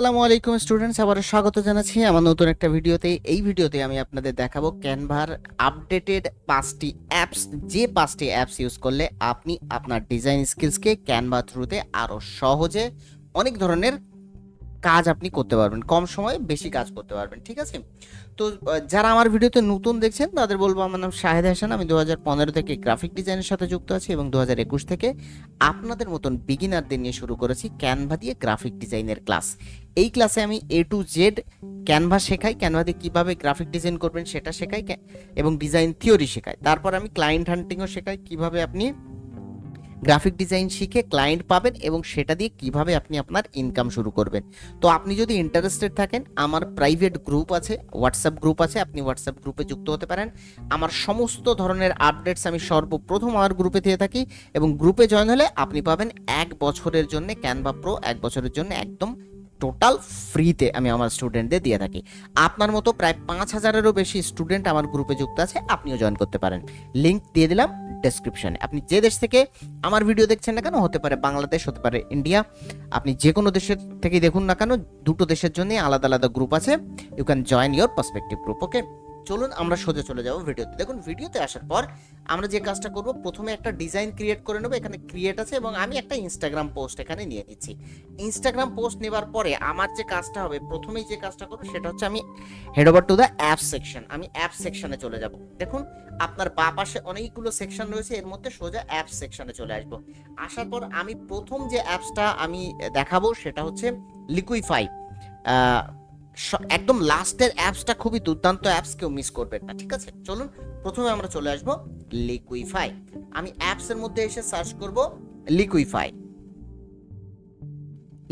আসসালামু আলাইকুম স্টুডেন্টস, আবারও স্বাগত জানাচ্ছি আমার নতুন একটা ভিডিওতে। এই ভিডিওতে আমি আপনাদের দেখাবো ক্যানভার আপডেটেড পাঁচটি অ্যাপস যে পাঁচটি অ্যাপস ইউজ করলে আপনি আপনার ডিজাইন স্কিলসকে ক্যানভা থ্রুতে আরও সহজে অনেক ধরনের কাজ আপনি করতে পারবেন কম সময়ে বেশি কাজ করতে পারবেন ঠিক আছে? তো যারা আমার ভিডিওতে নতুন দেখছেন তাদের বলব আমার নাম শাহেদ হাসান আমি দু পনেরো থেকে গ্রাফিক ডিজাইনের সাথে যুক্ত আছি এবং দু একুশ থেকে আপনাদের মতন বিগিনারদের নিয়ে শুরু করেছি ক্যানভা দিয়ে গ্রাফিক ডিজাইনের ক্লাস এই ক্লাসে আমি এ টু জেড ক্যানভা শেখাই ক্যানভা দিয়ে কীভাবে গ্রাফিক ডিজাইন করবেন সেটা শেখাই এবং ডিজাইন থিওরি শেখাই। তারপর আমি ক্লায়েন্ট হান্টিংও শেখাই কীভাবে আপনি গ্রাফিক ডিজাইন শিখে ক্লায়েন্ট পাবেন এবং সেটা দিয়ে কীভাবে আপনি আপনার ইনকাম শুরু করবেন। তো আপনি যদি ইন্টারেস্টেড থাকেন, আমার প্রাইভেট গ্রুপ আছে হোয়াটসঅ্যাপ গ্রুপ আছে, আপনি হোয়াটসঅ্যাপ গ্রুপে যুক্ত হতে পারেন। আমার সমস্ত ধরনের আপডেটস আমি সর্বপ্রথম আমার গ্রুপে দিয়ে থাকি এবং গ্রুপে জয়েন হলে আপনি পাবেন এক বছরের জন্য ক্যানভা প্রো এক বছরের জন্য একদম টোটাল ফ্রিতে আমি আমার স্টুডেন্টদের দিয়ে থাকি। আপনার মতো প্রায় পাঁচ হাজারেরও বেশি স্টুডেন্ট আমার গ্রুপে যুক্ত আছে, আপনিও জয়েন করতে পারেন। লিঙ্ক দিয়ে দিলাম ডেসক্রিপশানে আপনি যে দেশ থেকে আমার ভিডিও দেখছেন না কেন, হতে পারে বাংলাদেশ, হতে পারে ইন্ডিয়া আপনি যে কোনো দেশের থেকে দেখুন না কেন, দুটো দেশের জন্য আলাদা আলাদা গ্রুপ আছে। You can join your perspective group okay চলুন আমরা সোজা চলে যাব ভিডিওতে। দেখুন, ভিডিওতে আসার পর আমরা যে কাজটা করব, প্রথমে একটা ডিজাইন ক্রিয়েট করে নেব। এখানে ক্রিয়েট আছে এবং আমি একটা ইনস্টাগ্রাম পোস্ট এখানে নিয়ে নিচ্ছি। ইনস্টাগ্রাম পোস্ট নেবার পরে আমার যে কাজটা হবে, প্রথমেই যে কাজটা করব সেটা হচ্ছে আমি head over to the app section আমি অ্যাপ সেকশনে চলে যাব। দেখুন, আপনার বা পাশে অনেকগুলো সেকশন রয়েছে, এর মধ্যে সোজা অ্যাপ সেকশনে চলে আসব। আসার পর আমি প্রথম যে অ্যাপসটা আমি দেখাবো, সেটা হচ্ছে লিকুইফাই একদম লাস্টের অ্যাপসটা খুবই দুর্দান্ত অ্যাপস কেউ মিস করবেন না, ঠিক আছে? চলুন, প্রথমে আমরা চলে আসব লিকুইফাই আমি অ্যাপসের মধ্যে এসে সার্চ করব লিকুইফাই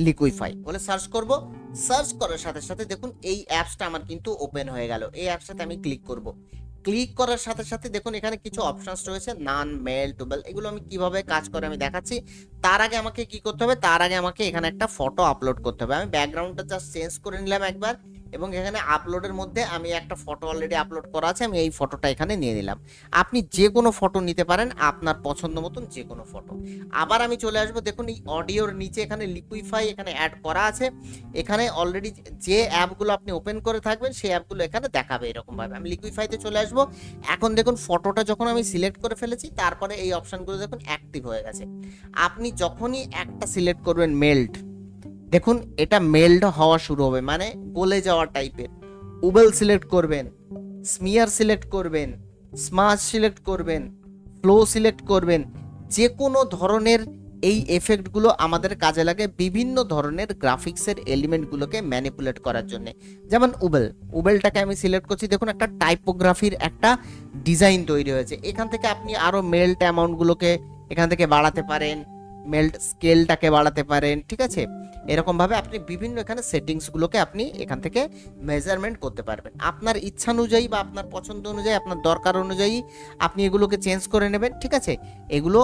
লিকুইফাই বলে সার্চ করব। সার্চ করার সাথে সাথে দেখুন, এই অ্যাপসটা আমার কিন্তু ওপেন হয়ে গেল। এই অ্যাপসটাতে আমি ক্লিক করব। ক্লিক করার সাথে সাথে দেখুন এখানে কিছু অপশনস রয়েছে নান মেল টুবেল এগুলো আমি কীভাবে কাজ করে আমি দেখাচ্ছি। তার আগে আমাকে কি করতে হবে? তার আগে আমাকে এখানে একটা ফটো আপলোড করতে হবে। আমি ব্যাকগ্রাউন্ডটা জাস্ট চেঞ্জ করে নিলাম একবার। এবং এখানে আপলোডের মধ্যে আমি একটা ফটো অলরেডি আপলোড করা আছে, আমি এই ফটোটা এখানে নিয়ে নিলাম। আপনি যে কোনো ফটো নিতে পারেন, আপনার পছন্দ মতন যে কোনো ফটো আবার আমি চলে আসব, দেখুন এই অডিওর নিচে এখানে লিকুইফাই এখানে অ্যাড করা আছে। এখানে অলরেডি যে অ্যাপগুলো আপনি ওপেন করে থাকবেন, সেই অ্যাপগুলো এখানে দেখাবে এরকমভাবে। আমি লিকুইফাইতে চলে আসব। এখন দেখুন ফটোটা যখন আমি সিলেক্ট করে ফেলেছি, তারপরে এই অপশানগুলো দেখুন অ্যাক্টিভ হয়ে গেছে। আপনি যখনই একটা সিলেক্ট করবেন মেল্ট দেখুন, এটা মেল্ড হওয়া শুরু হবে মানে গলে যাওয়া টাইপের উবেল সিলেক্ট করবেন, স্মিয়ার সিলেক্ট করবেন স্মাচ সিলেক্ট করবেন, ফ্লো সিলেক্ট করবেন। যে কোনো ধরনের এই এফেক্টগুলো আমাদের কাজে লাগে বিভিন্ন ধরনের গ্রাফিক্সের এলিমেন্টগুলোকে ম্যানিপুলেট করার জন্য। যেমন উবেল, উবেলটাকে আমি সিলেক্ট করছি, দেখুন একটা টাইপোগ্রাফির একটা ডিজাইন তৈরি হয়েছে। এখান থেকে আপনি আরও মেল্ট অ্যামাউন্টগুলোকে এখান থেকে বাড়াতে পারেন। মেল্ট স্কেলটাকে বাড়াতে পারেন, ঠিক আছে? এরকমভাবে আপনি বিভিন্ন এখানে সেটিংসগুলোকে আপনি এখান থেকে মেজারমেন্ট করতে পারবেন। আপনার ইচ্ছা অনুযায়ী বা আপনার পছন্দ অনুযায়ী, আপনার দরকার অনুযায়ী আপনি এগুলোকে চেঞ্জ করে নেবেন, ঠিক আছে? এগুলো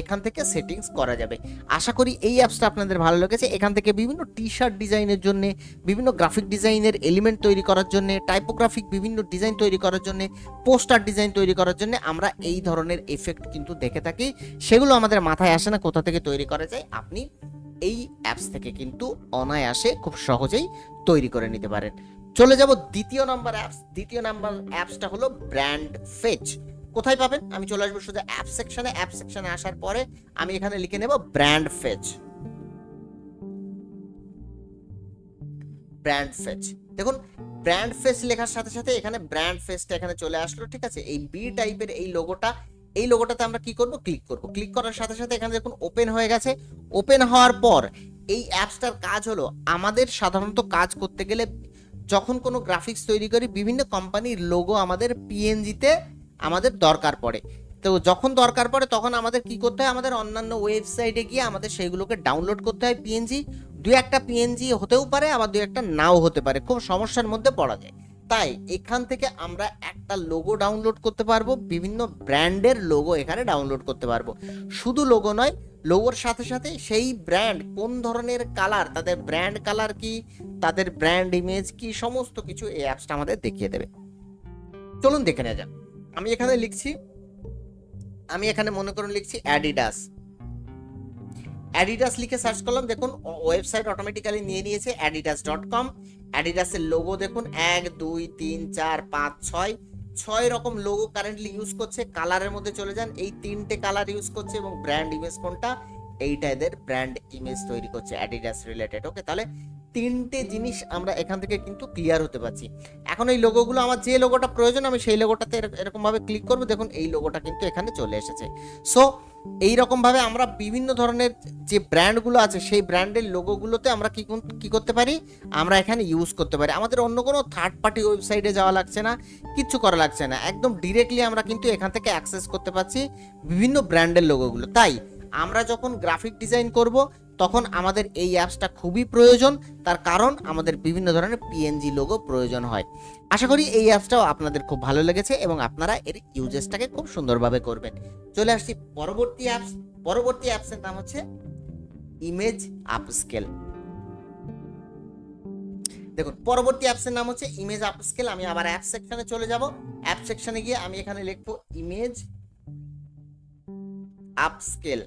এখান থেকে সেটিংস করা যাবে। আশা করি এই অ্যাপসটা আপনাদের ভালো লেগেছে। এখান থেকে বিভিন্ন টি শার্ট ডিজাইনের জন্য, বিভিন্ন গ্রাফিক ডিজাইনের এলিমেন্ট তৈরি করার জন্য টাইপোগ্রাফিক বিভিন্ন ডিজাইন তৈরি করার জন্য পোস্টার ডিজাইন তৈরি করার জন্য আমরা এই ধরনের এফেক্ট কিন্তু দেখে থাকি। সেগুলো আমাদের মাথায় আসে না কোথা থেকে তৈরি করা যায়। আপনি এই অ্যাপস থেকে কিন্তু অনায়াসে খুব সহজেই তৈরি করে নিতে পারেন। চলে যাব দ্বিতীয় নাম্বার অ্যাপস দ্বিতীয় নাম্বার অ্যাপসটা হলো ব্র্যান্ড ফেচ কোথায় পাবেন? আমি চলে আসব সোজা অ্যাপ সেকশনে অ্যাপ সেকশনে আসার পরে আমি এখানে লিখে নেব ব্র্যান্ড ফেচ ব্র্যান্ড ফেচ দেখুন ব্র্যান্ড ফেস লেখার সাথে সাথে এখানে ব্র্যান্ড ফেসটা এখানে চলে আসলো, ঠিক আছে? এই বি টাইপের এই লোগোটা এই লোগোটাতে আমরা কি করব? ক্লিক করব। ক্লিক করার সাথে সাথে এখানে দেখুন ওপেন হয়ে গেছে। ওপেন হওয়ার পর এই অ্যাপসটার কাজ হলো, আমাদের সাধারণত কাজ করতে গেলে যখন কোনো গ্রাফিক্স তৈরি করি, বিভিন্ন কোম্পানির লোগো আমাদের পিএনজিতে আমাদের দরকার পড়ে। তো যখন দরকার পড়ে তখন আমাদের কি করতে হয়? আমাদের অন্যান্য ওয়েবসাইটে গিয়ে আমাদের সেইগুলোকে ডাউনলোড করতে হয় পিএনজি দু একটা পিএনজি হতেও পারে, আবার দু একটা নাও হতে পারে। খুব সমস্যার মধ্যে পড়া যায়। তাই এখান থেকে আমরা একটা লোগো ডাউনলোড করতে পারব, বিভিন্ন ব্র্যান্ডের লোগো এখানে ডাউনলোড করতে পারব। শুধু লোগো নয় লোগোর সাথে সাথে সেই ব্র্যান্ড কোন ধরনের কালার তাদের ব্র্যান্ড কালার কি, তাদের ব্র্যান্ড ইমেজ কি, সমস্ত কিছু এই অ্যাপসটা আমাদের দেখিয়ে দেবে। চলুন দেখে নেওয়া যাক। আমি এখানে লিখছি, আমি এখানে মনে করুন লিখছি অ্যাডিডাস অ্যাডিডাস লিখে সার্চ করলাম, দেখুন ওয়েবসাইট অটোমেটিক্যালি নিয়ে নিয়েছে অ্যাডিডাস ডট কম অ্যাডিডাসের লোগো দেখুন, এক, দুই, তিন, চার, পাঁচ, ছয়। ছয় রকম লোগো কারেন্টলি ইউজ করছে কালারের মধ্যে চলে যান, এই তিনটে কালার ইউজ করছে এবং ব্র্যান্ড ইমেজ কোনটা? এইটা এদের ব্র্যান্ড ইমেজ তৈরি করছে অ্যাডিডাস রিলেটেড ওকে তাহলে তিনটে জিনিস আমরা এখান থেকে কিন্তু ক্লিয়ার হতে পারছি। এখন এই লোগোগুলো আমার যে লোগোটা প্রয়োজন, আমি সেই লোগোটাতে এরকম ভাবে ক্লিক করব। দেখুন, এই লোগোটা কিন্তু এখানে চলে এসেছে। সো এই রকম ভাবে আমরা বিভিন্ন ধরনের যে ব্র্যান্ডগুলো আছে, সেই ব্র্যান্ডের লোগোগুলোতে আমরা কি কি করতে পারি? আমরা এখানে ইউজ করতে পারি। আমাদের অন্য কোনো থার্ড পার্টি ওয়েবসাইটে যাওয়া লাগছে না, কিচ্ছু করা লাগছে না। একদম ডিরেক্টলি আমরা কিন্তু এখান থেকে অ্যাক্সেস করতে পারছি বিভিন্ন ব্র্যান্ডের লোগোগুলো তাই, আমরা যখন গ্রাফিক ডিজাইন করব তখন আমাদের এই অ্যাপসটা খুবই প্রয়োজন। তার কারণ আমাদের বিভিন্ন ধরনের পিএনজি লোগো প্রয়োজন হয়। আশা করি এই অ্যাপসটাও আপনাদের খুব ভালো লেগেছে এবং আপনারা এর ইউজেসটাকে খুব সুন্দরভাবে করবেন। চলে আসছি পরবর্তী অ্যাপস পরবর্তী অ্যাপসের নাম হচ্ছে ইমেজ আপস্কেল দেখুন, পরবর্তী অ্যাপসের নাম হচ্ছে ইমেজ আপস্কেল আমি আবার অ্যাপ সেকশনে চলে যাব। অ্যাপ সেকশনে গিয়ে আমি এখানে লিখব ইমেজ আপস্কেল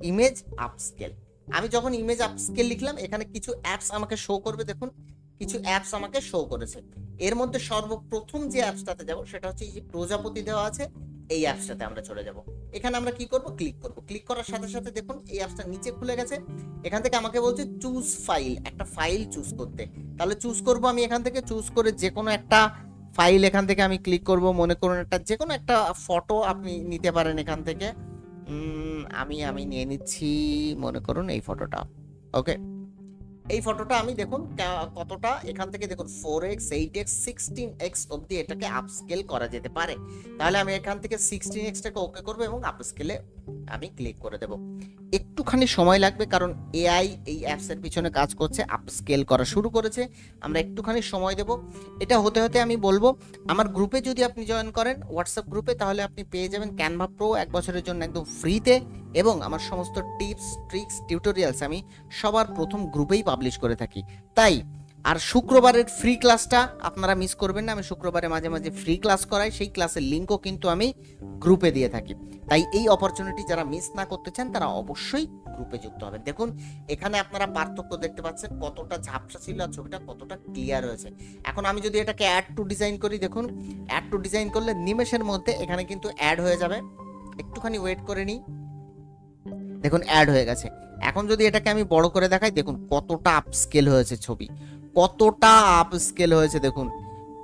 ইমেজ আপস্কেল আমি যখন ইমেজ আপস্কেল লিখলাম, এখানে কিছু অ্যাপস আমাকে শো করবে, দেখুন। কিছু অ্যাপস আমাকে শো করেছে। এর মধ্যে সর্বপ্রথম যে অ্যাপসটাতে যাব, সেটা হচ্ছে এই যে প্রজাপতি দেওয়া আছে, এই অ্যাপসটাতে আমরা চলে যাব। এখানে আমরা কি করব? ক্লিক করব। ক্লিক করার সাথে সাথে দেখুন, এই অ্যাপসটা নিচে খুলে গেছে। এখান থেকে আমাকে বলছে চুজ ফাইল একটা ফাইল চুজ করতে। তাহলে চুজ করব আমি এখান থেকে। চুজ করে যে কোনো একটা ফাইল এখান থেকে আমি ক্লিক করব। মনে করুন একটা, যে কোনো একটা ফটো আপনি নিতে পারেন এখান থেকে। আমি আমি নিয়ে নিচ্ছি, মনে করুন এই ফটোটা। ওকে এই ফটোটা আমি দেখুন কতটা, এখান থেকে দেখুন four x eight x sixteen x অবধি এটাকে আপস্কেল করা যেতে পারে। তাহলে আমি এখান থেকে সিক্সটিন এক্সটাকে ওকে করব এবং আপস্কেলে আমি ক্লিক করে দেব। একটুখানি সময় লাগবে কারণ এআই এই অ্যাপসের পিছনে কাজ করছে আপস্কেল করা শুরু করেছে। আমরা একটুখানি সময় দেব। এটা হতে হতে আমি বলব, আমার গ্রুপে যদি আপনি জয়েন করেন হোয়াটসঅ্যাপ গ্রুপে তাহলে আপনি পেয়ে যাবেন ক্যানভা প্রো এক বছরের জন্য একদম ফ্রিতে এবং আমার সমস্ত টিপস ট্রিক্স টিউটোরিয়ালস আমি সবার প্রথম গ্রুপেই পাবলিশ করে থাকি। তাই আর শুক্রবারের ফ্রি ক্লাসটা আপনারা মিস করবেন না। আমি শুক্রবারে মাঝে মাঝে ফ্রি ক্লাস করাই। সেই ক্লাসের লিঙ্কও কিন্তু আমি গ্রুপে দিয়ে থাকি। তাই এই অপরচুনিটি যারা মিস না করতে চান, তারা অবশ্যই গ্রুপে যুক্ত হবেন। দেখুন, এখানে আপনারা পার্থক্য দেখতে পাচ্ছেন, কতটা ঝাপসা ছিল আর ছবিটা কতটা ক্লিয়ার হয়েছে। এখন আমি যদি এটাকে অ্যাড টু ডিজাইন করি, দেখুন অ্যাড টু ডিজাইন করলে নিমেষের মধ্যে এখানে কিন্তু অ্যাড হয়ে যাবে। একটুখানি ওয়েট করে নিই। দেখুন অ্যাড হয়ে গেছে। এখন যদি এটাকে আমি বড় করে দেখাই, দেখুন, কতটা আপস্কেল হয়েছে ছবি। কতটা আপ স্কেল হয়েছে দেখুন।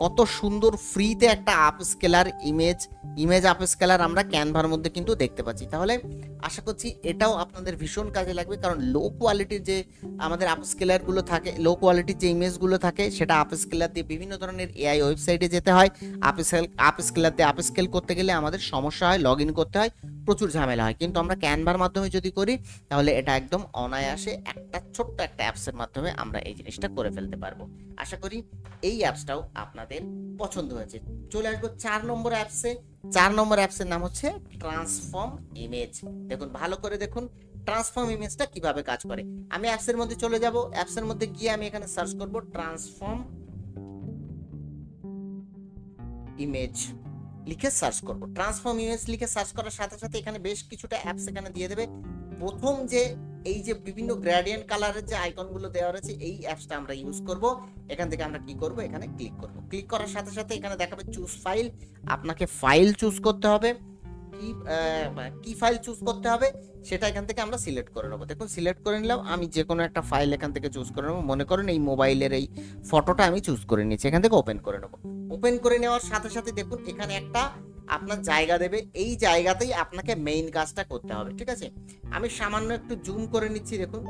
কত সুন্দর ফ্রিতে একটা upscaler image image upscaler আমরা ক্যানভার মধ্যে কিন্তু দেখতে পাচ্ছি। তাহলে আশা করছি এটাও আপনাদের ভীষণ কাজে লাগবে, কারণ লো কোয়ালিটির যে আমাদের আপ স্কেলারগুলো থাকে লো কোয়ালিটির যে ইমেজগুলো থাকে, সেটা আপস্কেলার দিয়ে বিভিন্ন ধরনের এআই ওয়েবসাইটে যেতে হয়। আপ স্কেল আপ স্কেলার দিয়ে আপ স্কেল করতে গেলে আমাদের সমস্যা হয় লগ ইন করতে হয়। প্রচুর ঝামেলা হয়। কিন্তু আমরা ক্যানভার মাধ্যমে যদি করি, তাহলে এটা একদম অনায়াসে একটা ছোট্ট একটা অ্যাপসের মাধ্যমে আমরা এই জিনিসটা করে ফেলতে পারব। আশা করি এই অ্যাপসটাও আপনাদের পছন্দ হয়েছে। চলে আসব চার নম্বর অ্যাপসে চার নম্বর অ্যাপসের নাম হচ্ছে ট্রান্সফর্ম ইমেজ দেখুন, ভালো করে দেখুন ট্রান্সফর্ম ইমেজটা কীভাবে কাজ করে। আমি অ্যাপসের মধ্যে চলে যাব। অ্যাপসের মধ্যে গিয়ে আমি এখানে সার্চ করব ট্রান্সফর্ম ইমেজ লিখে সার্চ করব। ট্রান্সফর্ম ইমেজ লিখে সার্চ করার সাথে সাথে এখানে বেশ কিছুটা অ্যাপস এখানে দিয়ে দেবে। প্রথম যে, এই যে বিভিন্ন গ্রেডিয়েন্ট কালারের যে আইকনগুলো দেওয়া রয়েছে, এই অ্যাপসটা আমরা ইউজ করব। এখান থেকে আমরা কি করব? এখানে ক্লিক করব। ক্লিক করার সাথে সাথে এখানে দেখাবে চুজ ফাইল আপনাকে ফাইল চুজ করতে হবে। কি কি ফাইল চুজ করতে হবে, সেটা এখান থেকে আমরা সিলেক্ট করে নেব। দেখুন সিলেক্ট করে নিলাম, আমি যে কোনো একটা ফাইল এখান থেকে চুজ করে নেব। মনে করেন, এই মোবাইলের এই ফটোটা আমি চুজ করে নিচ্ছি এখান থেকে ওপেন করে নেব। ওপেন করে নেওয়ার সাথে সাথে দেখুন, এখানে একটা আপনার জায়গা দেবে, এই জায়গাতেই আপনাকে মেইন কাজটা করতে হবে, ঠিক আছে? আমি সামান্য একটু জুম করে নিচ্ছি, দেখুন।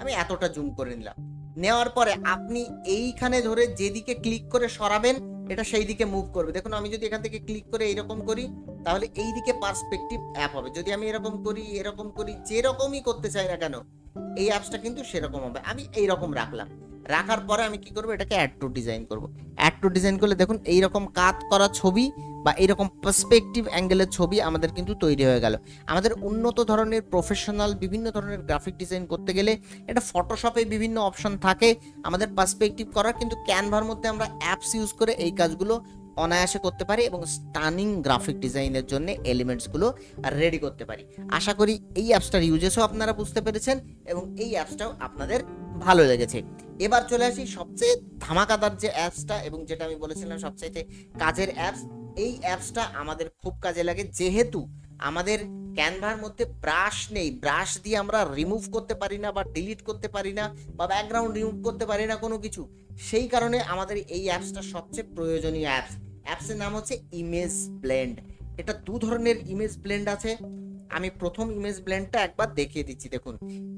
আমি এতটা জুম করে নিলাম। নেওয়ার পরে আপনি এইখানে ধরে যেদিকে ক্লিক করে সরাবেন এটা সেই দিকে মুভ করবে। দেখুন, আমি যদি এখান থেকে ক্লিক করে এরকম করি, তাহলে এই দিকে পার্সপেক্টিভ অ্যাপ হবে। যদি আমি এরকম করি এরকম করি, যেরকমই করতে চাই না কেন, এই অ্যাপসটা কিন্তু সেরকম হবে। আমি এইরকম রাখলাম। রাখার পরে আমি কি করব? এটাকে অ্যাড টু ডিজাইন করব। অ্যাড টু ডিজাইন করলে দেখুন, এইরকম কাত করা ছবি বা এইরকম পার্সপেকটিভ অ্যাঙ্গেলের ছবি আমাদের কিন্তু তৈরি হয়ে গেল। আমাদের উন্নত ধরনের প্রফেশনাল বিভিন্ন ধরনের গ্রাফিক ডিজাইন করতে গেলে এটা ফটোশপে বিভিন্ন অপশন থাকে। আমাদের পার্সপেকটিভ করার, কিন্তু ক্যানভার মধ্যে আমরা অ্যাপস ইউজ করে এই কাজগুলো অনায়াসে করতে পারি এবং স্টানিং গ্রাফিক ডিজাইনের জন্য এলিমেন্টসগুলো রেডি করতে পারি। আশা করি এই অ্যাপসটার ইউজেসও আপনারা বুঝতে পেরেছেন এবং এই অ্যাপসটাও আপনাদের ভালো লেগেছে। এবার চলে আসি সবচেয়ে ধামাকাদার যে অ্যাপসটা এবং যেটা আমি বলেছিলাম সবচাইতে কাজের অ্যাপস এই অ্যাপসটা আমাদের খুব কাজে লাগে। যেহেতু আমাদের ক্যানভার মধ্যে ব্রাশ নেই। ব্রাশ দিয়ে আমরা রিমুভ করতে পারি না বা ডিলিট করতে পারি না বা ব্যাকগ্রাউন্ড রিমুভ করতে পারি না কোনো কিছু। সেই কারণে আমাদের এই অ্যাপসটা সবচেয়ে প্রয়োজনীয় অ্যাপস অ্যাপসের নাম হচ্ছে ইমেজ ব্লেন্ড এটা দু ধরনের ইমেজ ব্লেন্ড আছে। আমি প্রথম ইমেজ ব্লেন্ডটা একবার দেখিয়ে দিচ্ছি, দেখুন।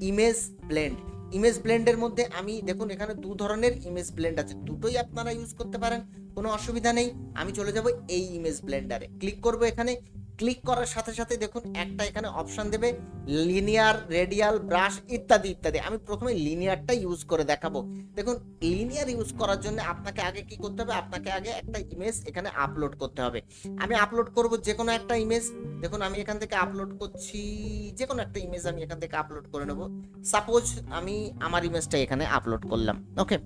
ইমেজ ব্লেন্ড ইমেজ ব্লেন্ডের মধ্যে আমি, দেখুন, এখানে দু ধরনের ইমেজ ব্লেন্ড আছে। দুটোই আপনারা ইউজ করতে পারেন, কোনো অসুবিধা নেই। আমি চলে যাব এই ইমেজ ব্লেন্ডারে ক্লিক করব এখানে ক্লিক করার সাথে সাথে দেখুন একটা এখানে অপশন দেবে লিনিয়ার রেডিয়াল ব্রাশ ইত্যাদি ইত্যাদি। আমি প্রথমে লিনিয়ারটা ইউজ করে দেখাবো। দেখুন লিনিয়ার ইউজ করার জন্য আপনাকে আগে কি করতে হবে? আপনাকে আগে একটা ইমেজ এখানে আপলোড করতে হবে। আমি আপলোড করব যে কোনো একটা ইমেজ দেখুন, আমি এখান থেকে আপলোড করছি যে কোনো একটা ইমেজ আমি এখান থেকে আপলোড করে নেব। সাপোজ আমি আমার ইমেজটা এখানে আপলোড করলাম। ওকে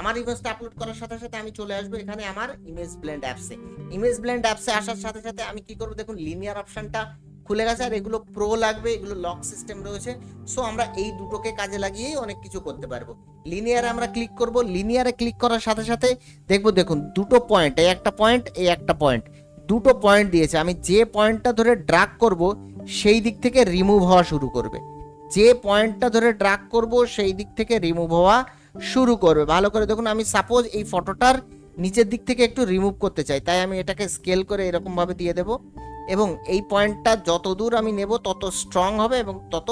আমার ইমেজটা আপলোড করার সাথে সাথে আমি চলে আসব এখানে আমার ইমেজ ব্লেন্ড অ্যাপসে ইমেজ ব্লেন্ড অ্যাপসে আসার সাথে সাথে আমি কি করব? দেখুন লিনিয়ার অপশনটা খুলে গেছে আর এগুলো প্রো লাগবে, এগুলো লক সিস্টেম রয়েছে। সো আমরা এই দুটোকে কাজে লাগিয়েই অনেক কিছু করতে পারব। লিনিয়ারে আমরা ক্লিক করব। লিনিয়ারে ক্লিক করার সাথে সাথে দেখব, দেখুন, দুটো পয়েন্ট এই একটা পয়েন্ট এই একটা পয়েন্ট দুটো পয়েন্ট দিয়েছে। আমি যে পয়েন্টটা ধরে ড্রাগ করব, সেই দিক থেকে রিমুভ হওয়া শুরু করবে। যে পয়েন্টটা ধরে ড্রাগ করব, সেই দিক থেকে রিমুভ হওয়া শুরু করবে। ভালো করে দেখুন, আমি সাপোজ এই ফটোটার নিচের দিক থেকে একটু রিমুভ করতে চাই। তাই আমি এটাকে স্কেল করে এরকমভাবে দিয়ে দেব। এবং এই পয়েন্টটা যত দূর আমি নেব, তত স্ট্রং হবে এবং তত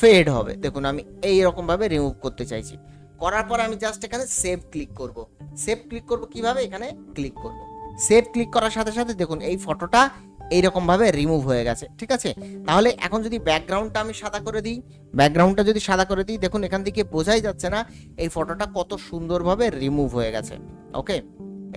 ফেড হবে। দেখুন, আমি এই রকম ভাবে রিমুভ করতে চাইছি। করার পর আমি জাস্ট এখানে সেভ ক্লিক করব। সেভ ক্লিক করব কীভাবে? এখানে ক্লিক করব। সেভ ক্লিক করার সাথে সাথে দেখুন, এই ফটোটা এইরকম ভাবে রিমুভ হয়ে গেছে, ঠিক আছে? তাহলে এখন যদি ব্যাকগ্রাউন্ডটা আমি সাদা করে দিই ব্যাকগ্রাউন্ডটা যদি সাদা করে দিই, দেখুন, এখান থেকে বোঝাই যাচ্ছে না এই ফটোটা কত সুন্দরভাবে রিমুভ হয়ে গেছে ওকে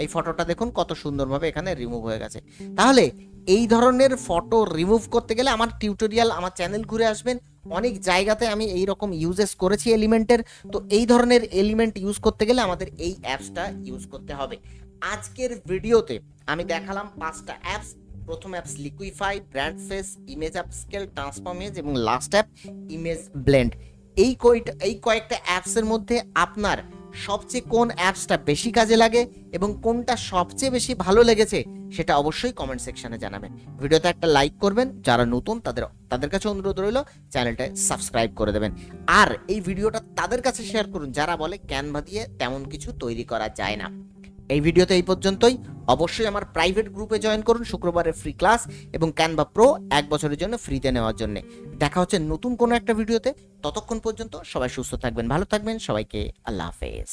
এই ফটোটা দেখুন, কত সুন্দরভাবে এখানে রিমুভ হয়ে গেছে। তাহলে এই ধরনের ফটো রিমুভ করতে গেলে আমার টিউটোরিয়াল আমার চ্যানেল ঘুরে আসবেন। অনেক জায়গাতে আমি এই রকম ইউজেস করেছি এলিমেন্টের তো এই ধরনের এলিমেন্ট ইউজ করতে গেলে আমাদের এই অ্যাপসটা ইউজ করতে হবে। আজকের ভিডিওতে আমি দেখালাম পাঁচটা অ্যাপস প্রথম apps liquify brand face image upscale transform image এবং লাস্ট অ্যাপ ইমেজ ব্লেন্ড এই কয়টা, এই কয়েকটা অ্যাপসের মধ্যে আপনার সবচেয়ে কোন অ্যাপসটা বেশি কাজে লাগে এবং কোনটা সবচেয়ে বেশি ভালো লেগেছে সেটা অবশ্যই কমেন্ট সেকশনে জানাবেন। ভিডিওতে একটা লাইক করবেন, যারা নতুন তাদের তাদের কাছে অনুরোধ রইল চ্যানেলটা সাবস্ক্রাইব করে দেবেন। আর এই ভিডিওটা তাদের কাছে শেয়ার করুন, যারা বলে ক্যানভা দিয়ে তেমন কিছু তৈরি করা যায় না। এই ভিডিওতে এই পর্যন্তই। অবশ্যই আমার প্রাইভেট গ্রুপে জয়েন করুন শুক্রবারের ফ্রি ক্লাস এবং ক্যানভা প্রো এক বছরের জন্য ফ্রিতে নেওয়ার জন্য। দেখা হচ্ছে নতুন কোনো একটা ভিডিওতে। ততক্ষণ পর্যন্ত সবাই সুস্থ থাকবেন, ভালো থাকবেন। সবাইকে আল্লাহ হাফেজ।